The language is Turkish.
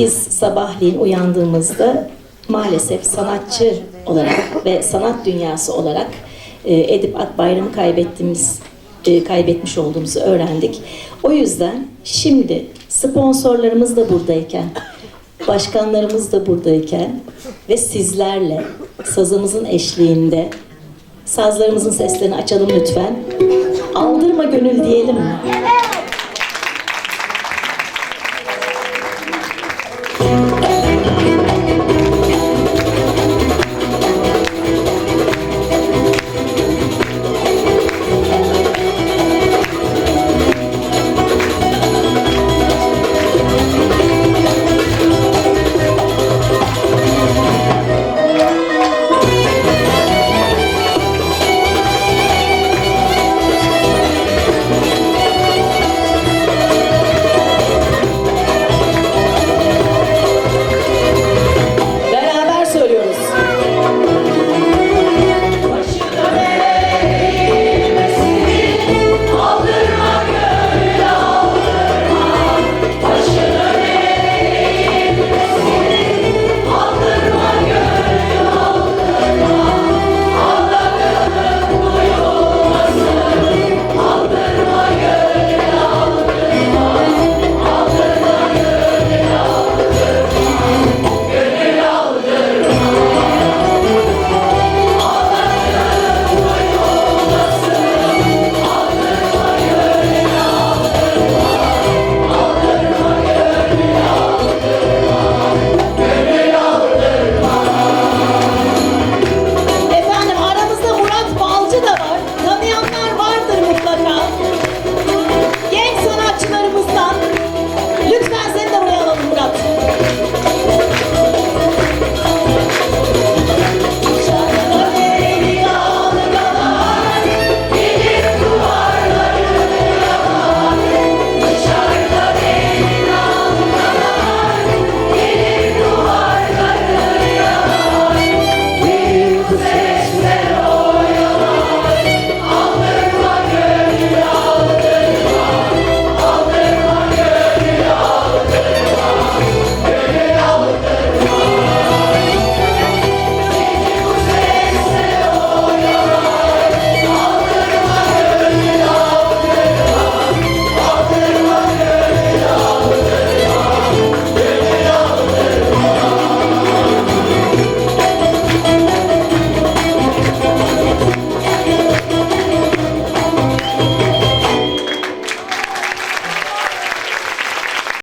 Biz sabahleyin uyandığımızda maalesef sanatçı olarak ve sanat dünyası olarak e, Edip Akbayram'ı kaybettiğimiz e, kaybetmiş olduğumuzu öğrendik. O yüzden şimdi sponsorlarımız da buradayken, başkanlarımız da buradayken ve sizlerle sazımızın eşliğinde sazlarımızın seslerini açalım lütfen. Aldırma gönül diyelim mi?